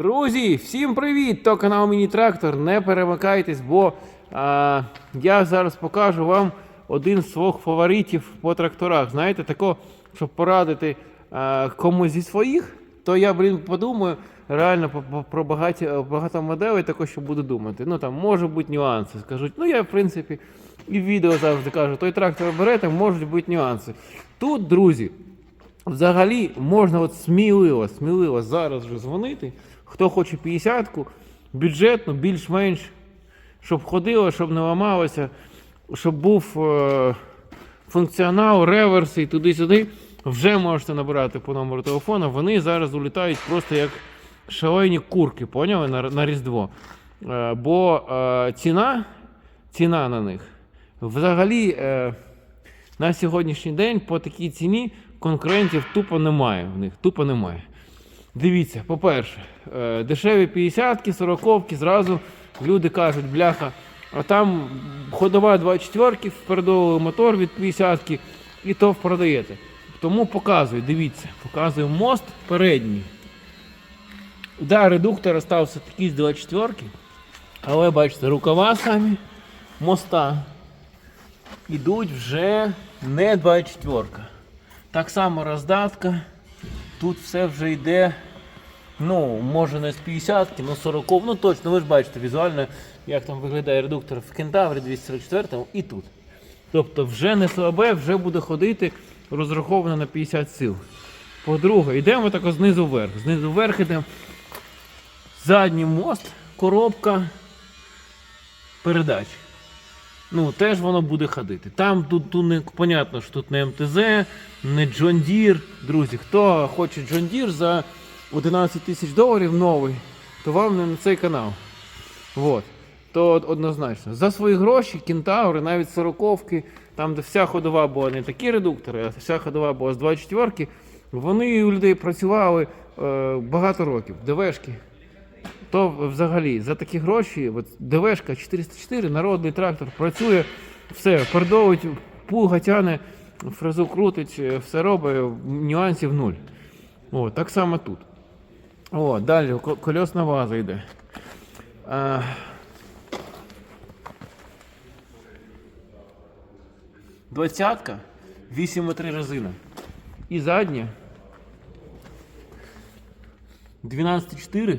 Друзі, всім привіт! То канал Міні Трактор. Не перемикайтесь, бо а, я зараз покажу вам один з своїх фаворитів по тракторах. Знаєте, тако, щоб порадити а, комусь зі своїх, то я, блін, подумаю реально про багаті, багато моделей, також що буду думати. Ну там може бути нюанси. Скажуть, ну я в принципі і в відео завжди кажу, той трактор берете, можуть бути нюанси. Тут, друзі, Взагалі можна от сміливо, сміливо зараз вже дзвонити. Хто хоче 50-ку, бюджетну, більш-менш, щоб ходило, щоб не ламалося, щоб був е, функціонал, реверс і туди-сюди. Вже можете набирати по номеру телефону. Вони зараз улітають просто як шалені курки, поняли? На, на Різдво. Е, бо е, ціна, ціна на них взагалі. Е, на сьогоднішній день по такій ціні конкурентів тупо немає. В них тупо немає. Дивіться, по-перше, е, дешеві 50-ки, 40-ки, зразу люди кажуть, бляха, а там ходова 24-ки, впередовий мотор від 50-ки, і то продаєте. Тому показую, дивіться, показую мост передній. Да, редуктор остався такий з 24-ки, але бачите, рукава самі моста ідуть вже не 24. Так само роздатка. Тут все вже йде. Ну, може не з 50, ну 40, ну точно, ви ж бачите візуально, як там виглядає редуктор в Кентаврі 244 і тут. Тобто вже не слабе, вже буде ходити розраховано на 50 сил. По-друге, йдемо так знизу вверх. Знизу вверх йдемо. Задній мост, коробка передач. Ну, теж воно буде ходити. Там тут, тут не понятно, що тут не МТЗ, не Deere. Друзі, хто хоче Deere за 11 тисяч доларів новий, то вам не на цей канал. Вот. То однозначно. За свої гроші кентаври, навіть сороковки, там, де вся ходова була не такі редуктори, а вся ходова була з 24-ки, вони у людей працювали е, багато років. ДВшки. То взагалі за такі гроші, от ДВшка 404, народний трактор працює, все, передовують, пуга тяне, фрезу крутить, е, все робить, нюансів нуль. О, так само тут. О, далі кольосна ваза йде. А, Двадцятка, 8,3 резина. І задня 12,4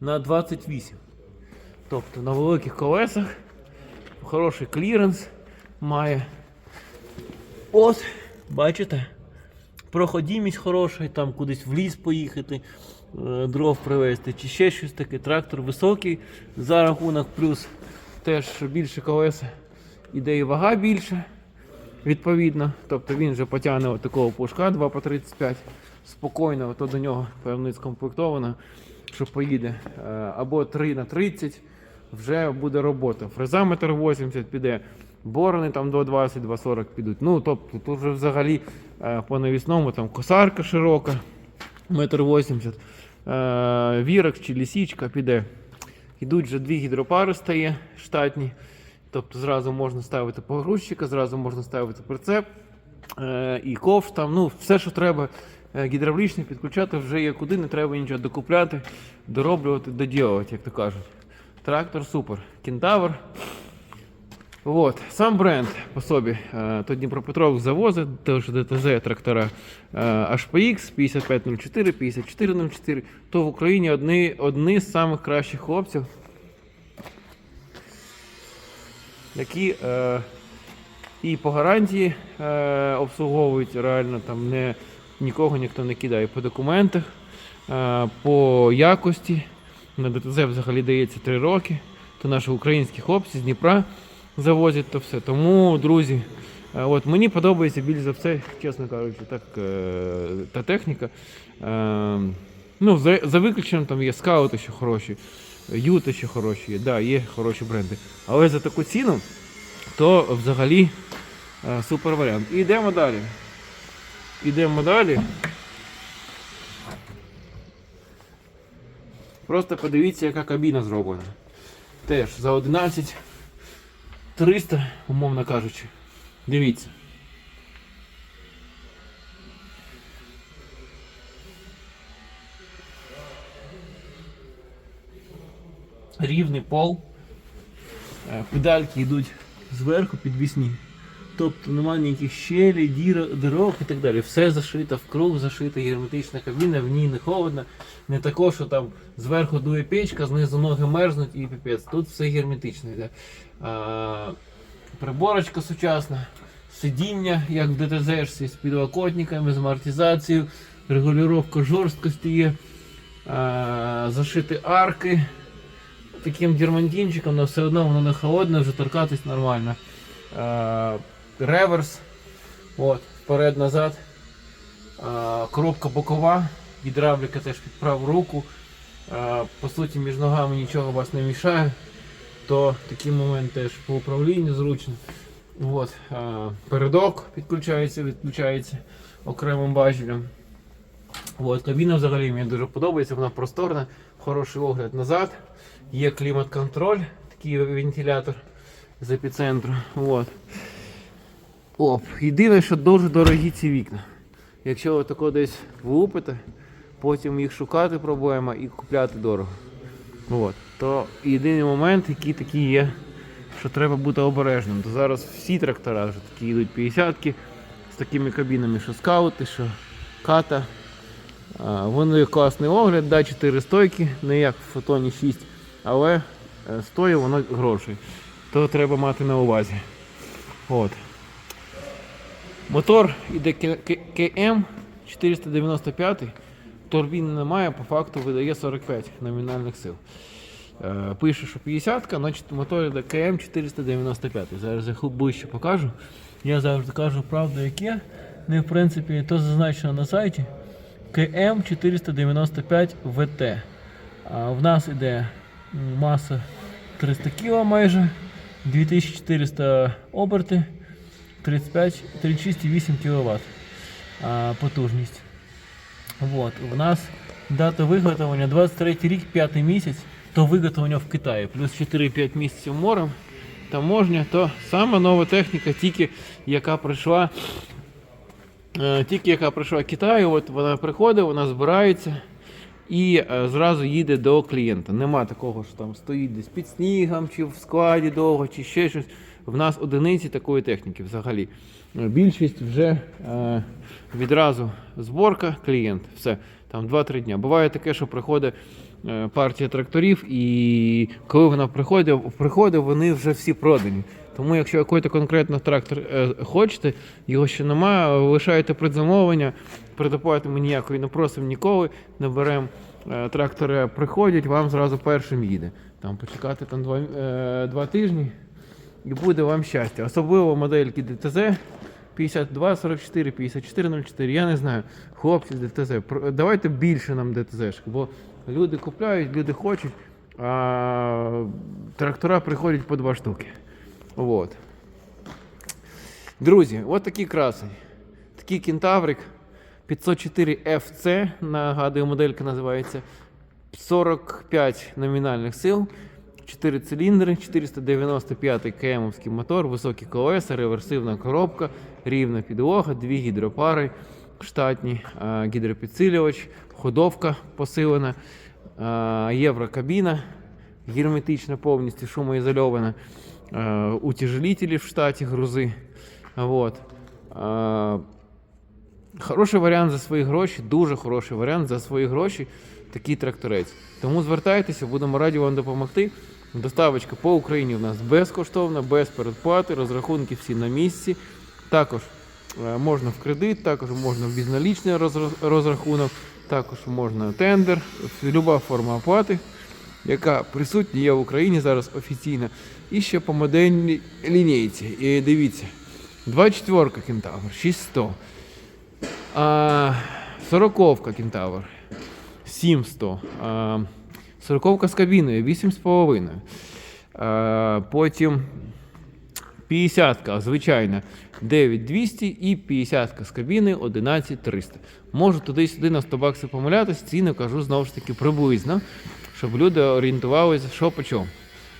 на 28. Тобто на великих колесах хороший кліренс має. От, бачите? Проходімість хороша, там кудись в ліс поїхати, дров привезти, чи ще щось таке. Трактор високий за рахунок, плюс теж більше колеса. Іде і вага більше, відповідно. Тобто він вже потягне от такого пушка 2 по 35 спокійно, то до нього певно скомплектовано, що поїде. Е, Або 3 на 30 вже буде робота. Фрезаметр 80 піде, борони там 220, 240 підуть. Ну, тобто тут вже взагалі е, по навісному там косарка широка, метр 80, е, вірок чи лісічка піде. Ідуть вже дві гідропари стає штатні. Тобто зразу можна ставити погрузчика, зразу можна ставити прицеп е, і ковш там, ну все, що треба е, гідравлічне підключати, вже є куди, не треба нічого докупляти, дороблювати, доділувати, як то кажуть. Трактор супер. Кентавр. Вот. Сам бренд по собі. е, То Дніпропетровськ завозить, теж ДТЗ трактора HPX 5504, 5404. То в Україні одні, одні з самих кращих хлопців, які е, і по гарантії е, обслуговують реально там не, нікого ніхто не кидає по документах, е, по якості. На ДТЗ взагалі дається 3 роки. То наші українські хлопці з Дніпра завозять то все. Тому, друзі, е, от мені подобається більш за все, чесно кажучи, так, е, та техніка. Е, ну, за, за виключенням там є скаути, що хороші, юти, що хороші, є, да, є хороші бренди. Але за таку ціну, то взагалі супер варіант. І йдемо далі. Ідемо далі. Просто подивіться, яка кабіна зроблена. Теж за 11 300, умовно кажучи. Дивіться. рівний пол. Е, Педальки йдуть зверху підвісні. Тобто немає ніяких щелей, дірок, і так далі. Все зашито, в круг зашита герметична кабіна, в ній не холодно. Не тако, що там зверху дує печка, знизу ноги мерзнуть і піпець. Тут все герметично йде. А, приборочка сучасна, сидіння, як в ДТЗ з підлокотниками, з амортизацією, регулювання жорсткості є, а, зашиті арки таким дермантинчиком, але все одно воно не холодне, вже торкатись нормально. Реверс, от, вперед-назад. Коробка бокова, гідравліка теж під праву руку. По суті, між ногами нічого вас не мішає, то такий момент теж по управлінню зручно. От, передок підключається, відключається окремим бажелем. От, кабіна взагалі мені дуже подобається, вона просторна, хороший огляд назад. Є клімат-контроль, такий вентилятор з епіцентру. От. Оп. Єдине, що дуже дорогі ці вікна. Якщо ви тако десь влупите, потім їх шукати проблема і купляти дорого. От. То єдиний момент, який такий є, що треба бути обережним. То зараз всі трактора вже такі йдуть 50-ки з такими кабінами, що скаути, що ката. Вони класний огляд, да, 4 стойки, не як в фотоні 6, але е, стоїть воно грошей. То треба мати на увазі. От. Мотор іде КМ 495, турбіни немає, по факту видає 45 номінальних сил. Е, Пише, що 50, значить мотор іде КМ 495. Зараз я ближче покажу. Я завжди кажу правду, яке. Не в принципі, то зазначено на сайті. КМ 495 ВТ. А в нас іде маса 300 кг майже, 2400 оберти, 35, 36,8 кВт потужність. Вот. У нас дата виготовлення 23 рік, 5 місяць, то виготовлення в Китаї, плюс 4-5 місяців морем, таможня, то сама нова техніка, тільки яка прийшла Е, Тільки яка прийшла в Китай, от вона приходить, вона збирається і е, зразу їде до клієнта. Нема такого, що там стоїть десь під снігом, чи в складі довго, чи ще щось. В нас одиниці такої техніки взагалі. Більшість вже е, відразу зборка, клієнт. Все, там 2-3 дня. Буває таке, що приходить е, партія тракторів, і коли вона приходить, приходить, вони вже всі продані. Тому якщо якийсь конкретно трактор е, хочете, його ще немає, лишаєте предзамовлення, предоплати ми ніякої не просимо ніколи, не беремо. Е, трактори приходять, вам зразу першим їде. Там почекати там два, е, два тижні і буде вам щастя. Особливо модельки ДТЗ 52, 44, 54, 04. Я не знаю. Хлопці ДТЗ, давайте більше нам ДТЗ, бо люди купляють, люди хочуть, а трактора приходять по два штуки. Вот. Друзі, от такий красень. Такий кентаврик 504 FC, нагадую, моделька називається. 45 номінальних сил, 4 циліндри, 495 кмовський мотор, високі колеса, реверсивна коробка, рівна підлога, дві гідропари штатні, гідропідсилювач, ходовка посилена, єврокабіна, герметична повністю шумоізольована, а, утяжелителі в штаті грузи. Вот. Хороший варіант за свої гроші, дуже хороший варіант за свої гроші. Такий тракторець. Тому звертайтеся, будемо раді вам допомогти. Доставочка по Україні в нас безкоштовна, без передплати, розрахунки всі на місці. Також е, можна в кредит, також можна в безналічний розрахунок, також можна тендер, люба форма оплати, яка присутня є в Україні зараз офіційно. І ще по модельній лінійці. І дивіться, 24 кентавр, 6100. Сороковка кентавр 700. А, сороковка з кабіною 8,5. А, потім 50 звичайна 9200 і 50 з кабіни 11300. Можу туди-сюди на 100 баксів помилятись, ціни кажу знову ж таки приблизно, щоб люди орієнтувалися, що по чому.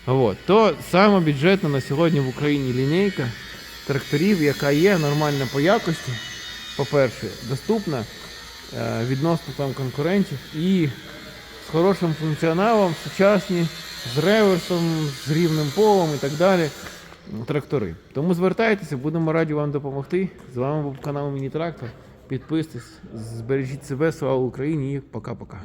От. То саме бюджетна на сьогодні в Україні лінійка тракторів, яка є нормальна по якості. По-перше, доступна е, відносно там конкурентів і з хорошим функціоналом, сучасні, з реверсом, з рівним полом і так далі. Трактори. Тому звертайтеся, будемо раді вам допомогти. З вами був канал Міні Трактор. Підписуйтесь, збережіть себе, слава Україні і пока-пока.